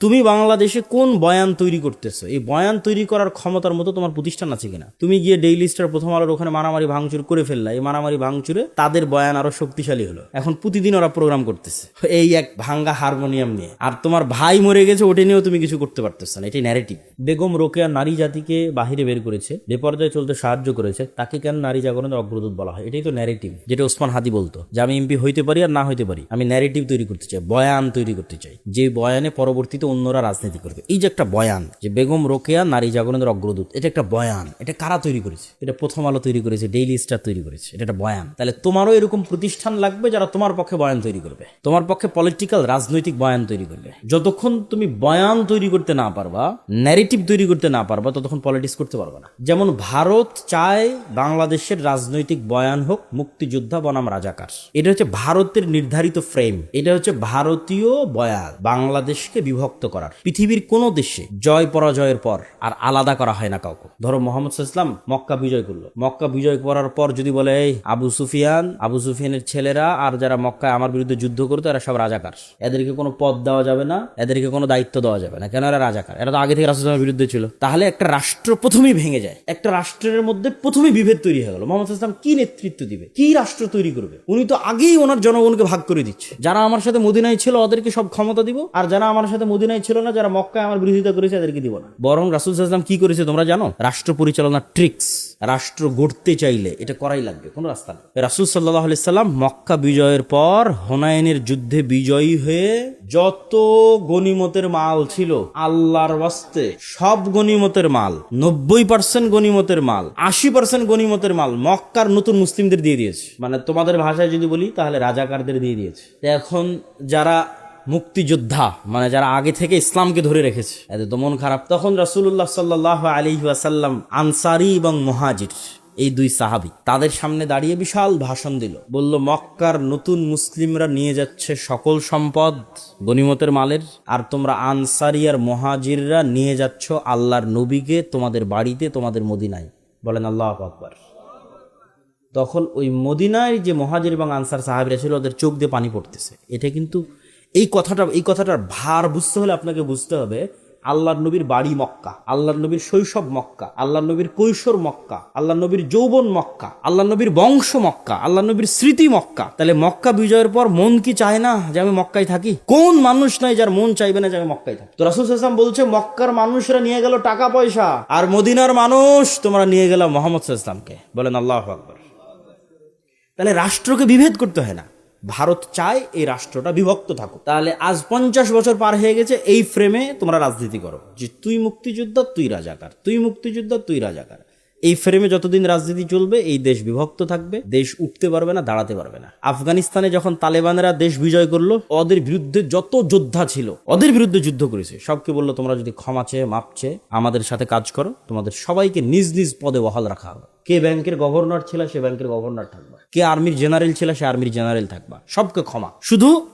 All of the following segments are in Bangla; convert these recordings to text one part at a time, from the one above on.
তুমি বাংলাদেশে কোন বয়ান তৈরি করতেছো? এই বয়ান তৈরি করার ক্ষমতার মতো তোমার প্রতিষ্ঠান আছে কিনা? তুমি গিয়ে ডেইলি স্টার প্রথম আলোর ওখানে মারামারি ভাঙচুর করে ফেললা। এই মারামারি ভাঙচুরে তাদের বয়ান আরও শক্তিশালী হলো। এখন প্রতিদিন ওরা প্রোগ্রাম করতেছে। এই এক ভাঙ্গা হারমোনিয়াম নিয়ে। আর তোমার ভাই মরে গেছে, ওটা নিয়েও তুমি কিছু করতে পারতেছো না। এটাই ন্যারেটিভ বেগম রোকেয়া নারী জাতিকে বাহিরে বের করেছে বেপর্যায়ে চলতে সাহায্য করেছে, তাকে কেন নারী জাগরণের অগ্রদূত বলা হয়? এটাই তো ন্যারেটিভ যেটা ওসমান হাদি বলতো, যে আমি এমপি হইতে পারি আর না হইতে পারি। আমি ন্যারেটিভ তৈরি করতে চাই, বয়ান তৈরি করতে চাই। যে বয়ানে পরবর্তীতে অন্যরা রাজনীতি করবে। এই যে একটা বয়ান যে বেগম রোকেয়া নারী জাগরণের অগ্রদূত, এটা একটা বয়ান। এটা কারা তৈরি করেছে? এটা প্রথম আলো তৈরি করেছে ডেইলি স্টার তৈরি করেছে। এটা একটা বয়ান। তাহলে তোমারও এরকম প্রতিষ্ঠান লাগবে যারা তোমার পক্ষে বয়ান তৈরি করবে। তোমার পক্ষে পলিটিক্যাল রাজনৈতিক বয়ান তৈরি করবে। যতক্ষণ তুমি বয়ান তৈরি করতে না পারবা ন্যারেটিভ তৈরি করতে না পারবা, ততক্ষণ পলিটিক্স করতে পারবা না। যেমন ভারত চায় বাংলাদেশের রাজনৈতিক বয়ান হোক, মুক্তিযোদ্ধা বনাম রাজাকার। এটা হচ্ছে ভারতের নির্ধারিত ফ্রেম এটা হচ্ছে ভারতীয় বয়ান। বাংলাদেশকে বিভক্ত করার। পৃথিবীর কোন দেশে জয় পরাজয়ের পর আর আলাদা করা হয় না কাউকে। ধরো মোহাম্মদ ইসলাম মক্কা বিজয় করল। মক্কা বিজয় করার পর যদি বলে, এই আবু সুফিয়ান, আবু সুফিয়ানের ছেলেরা আর যারা মক্কায় আমার বিরুদ্ধে যুদ্ধ করতো, এরা সব রাজাকার। এদেরকে কোনো পদ দেওয়া যাবে না, এদেরকে কোনো দায়িত্ব দেওয়া যাবে না। কেন এরা রাজাকার? এরা তো আগে থেকে রাসুলের বিরুদ্ধে ছিল। তাহলে একটা রাষ্ট্র প্রথমেই ভেঙে যায়। একটা রাষ্ট্রের মধ্যে প্রথমেই বিভেদ তৈরি হয়ে গেল। মোহাম্মদ ইসলাম কি নেতৃত্ব দিবে? কি রাষ্ট্র তৈরি করবে? উনি তো আগেই ওনার জনগণকে ভাগ করে দিচ্ছে। যারা আমার সাথে মদিনায় ছিল, ওদেরকে সব ক্ষমতা দিব। আর যারা আমার সাথে মদিনায় ছিল না যারা মক্কায় আমার বিরোধিতা করেছে এদেরকে দিব না। বরং রাসুল ইসলাম কি করেছে তোমরা জানো? রাষ্ট্র পরিচালনার ট্রিক্স রাষ্ট্র গড়তে চাইলে এটা করাই লাগবে, কোনো রাস্তা নেই। রাসুল সাল্লাহ সাল্লাম মক্কা বিজয়ের পর হোনায়নের যুদ্ধে বিজয়ী হয়ে যত গনিমতের মাল ছিল, আল্লাহর বাস্তে সব গনিমতের মাল, নব্বই পার্সেন্ট গনিমতের মাল, আশি পার্সেন্ট গনিমতের মাল মক্কার নতুন মুসলিমদের দিয়ে দিয়েছে। মানে তোমাদের ভাষায় যদি বলি, তাহলে রাজাকারদের দিয়ে দিয়েছে। এখন যারা মুক্তিযোদ্ধা মানে যারা আগে থেকে ইসলামকে ধরে রেখেছে। এদের তো মন খারাপ। তখন রাসুল্লাহ সাল্লাহ আলী ওয়াসাল্লাম আনসারি এবং মহাজির, এই দুই সাহাবি, তাদের সামনে দাঁড়িয়ে বিশাল ভাষণ দিল। বলল, মক্কার নতুন মুসলিমরা নিয়ে যাচ্ছে সকল সম্পদ, গনিমতের মালের, আর তোমরা আনসারি আর মহাজিররা নিয়ে যাচ্ছ আল্লাহর নবীকে তোমাদের বাড়িতে, তোমাদের মদিনায়। বলেন আল্লাহ আকবর। তখন ওই মদিনায় যে মহাজির এবং আনসার সাহাবিরা ছিল, ওদের চোখ দিয়ে পানি পড়তেছে। এটা কিন্তু এই কথাটা, এই কথাটার ভার বুঝতে হলে আপনাকে বুঝতে হবে, আল্লাহর নবীর বাড়ি মক্কা, আল্লাহর নবীর শৈশব মক্কা, আল্লাহর নবীর কৈশোর মক্কা আল্লাহ নবীর যৌবন মক্কা আল্লাহ নবীর বংশ মক্কা আল্লাহ নবীর স্মৃতি মক্কা। তাহলে মক্কা বিজয়ের পর মন কি চায় না যে আমি মক্কায় থাকি? কোন মানুষ নাই যার মন চাইবে না যে আমি মক্কায় থাকি? তো রাসুল হাসান বলছে, মক্কার মানুষরা নিয়ে গেল টাকা পয়সা আর মদিনার মানুষ তোমরা নিয়ে গেল মোহাম্মদ ইসলামকে বলেন, আল্লাহ আকবর। তাহলে রাষ্ট্রকে বিভেদ করতে হয় না। ভারত চায় এই রাষ্ট্রটা বিভক্ত থাকুক। তাহলে আজ পঞ্চাশ বছর পার হয়ে গেছে, এই ফ্রেমে তোমরা রাজনীতি করো। যে তুই মুক্তিযোদ্ধা, তুই রাজাকার। তুই মুক্তিযোদ্ধা, তুই রাজাকার। এই ফ্রেমে যতদিন রাজনীতি চলবে, এই দেশ বিভক্ত থাকবে। দেশ উঠতে পারবে না, দাঁড়াতে পারবে না। আফগানিস্তানে যখন তালেবানরা দেশ বিজয় করল, ওদের বিরুদ্ধে যত যোদ্ধা ছিল, ওদের বিরুদ্ধে যুদ্ধ করেছে। সবকে বলল, তোমরা যদি ক্ষমা চেয়ে, মাপ চেয়ে আমাদের সাথে কাজ করো, তোমাদের সবাইকে নিজ নিজ পদে বহাল রাখা হবে। কে ব্যাংকের গভর্নর ছিল, সে ব্যাংকের গভর্নর থাকবা। কে আর্মির জেনারেল ছিল সে আর্মির জেনারেল থাকবা। সবকে ক্ষমা। শুধু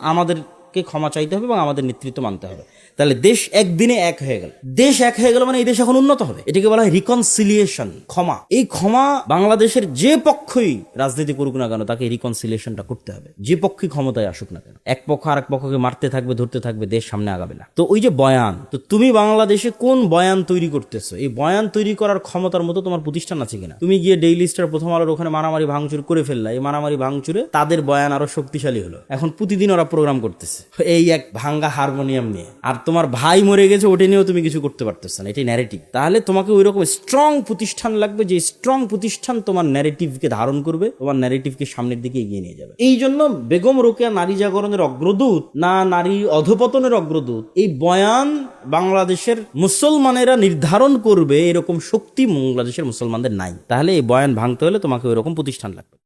আমাদেরকে ক্ষমা চাইতে হবে এবং আমাদের নেতৃত্ব মানতে হবে। তাহলে দেশ একদিনে এক হয়ে গেল। দেশ এক হয়ে গেল মানে এই দেশ এখন উন্নত হবে। এটাকে বলা হয় রিকনসিলিয়েশন ক্ষমা। এই ক্ষমা বাংলাদেশের যে পক্ষই রাজনীতি করুক না কেন, তাকে রিকনসিলিয়েশনটা করতে হবে। যে পক্ষই ক্ষমতায় আসুক না কেন। এক পক্ষ আর এক পক্ষকে মারতে থাকবে, ধরতে থাকবে, দেশ সামনে আগাবে না। তো ওই যে বয়ান, তো তুমি বাংলাদেশে কোন বয়ান তৈরি করতেছো? এই বয়ান তৈরি করার ক্ষমতার মতো তোমার প্রতিষ্ঠান আছে কিনা? তুমি গিয়ে ডেইলি স্টার প্রথম আলোর ওখানে মারামারি ভাঙচুর করে ফেললা। এই মারামারি ভাঙচুরে তাদের বয়ান আরও শক্তিশালী হলো। এখন প্রতিদিন ওরা প্রোগ্রাম করতেছে। এই এক ভাঙ্গা হারমোনিয়াম নিয়ে। আর তোমার ভাই মরে গেছে, ওটা নিয়েও তুমি কিছু করতে পারতেছ না, এটাই ন্যারেটিভ তাহলে তোমাকে ওই রকম স্ট্রং প্রতিষ্ঠান লাগবে যে স্ট্রং প্রতিষ্ঠান তোমার ন্যারেটিভকে ধারণ করবে, তোমার ন্যারেটিভকে সামনের দিকে এগিয়ে নিয়ে যাবে। এই জন্য বেগম রোকেয়া নারী জাগরণের অগ্রদূত না নারী অধপতনের অগ্রদূত, এই বয়ান বাংলাদেশের মুসলমানেরা নির্ধারণ করবে, এরকম শক্তি বাংলাদেশের মুসলমানদের নাই। তাহলে এই বয়ান ভাঙতে হলে তোমাকে ওই রকম প্রতিষ্ঠান লাগবে।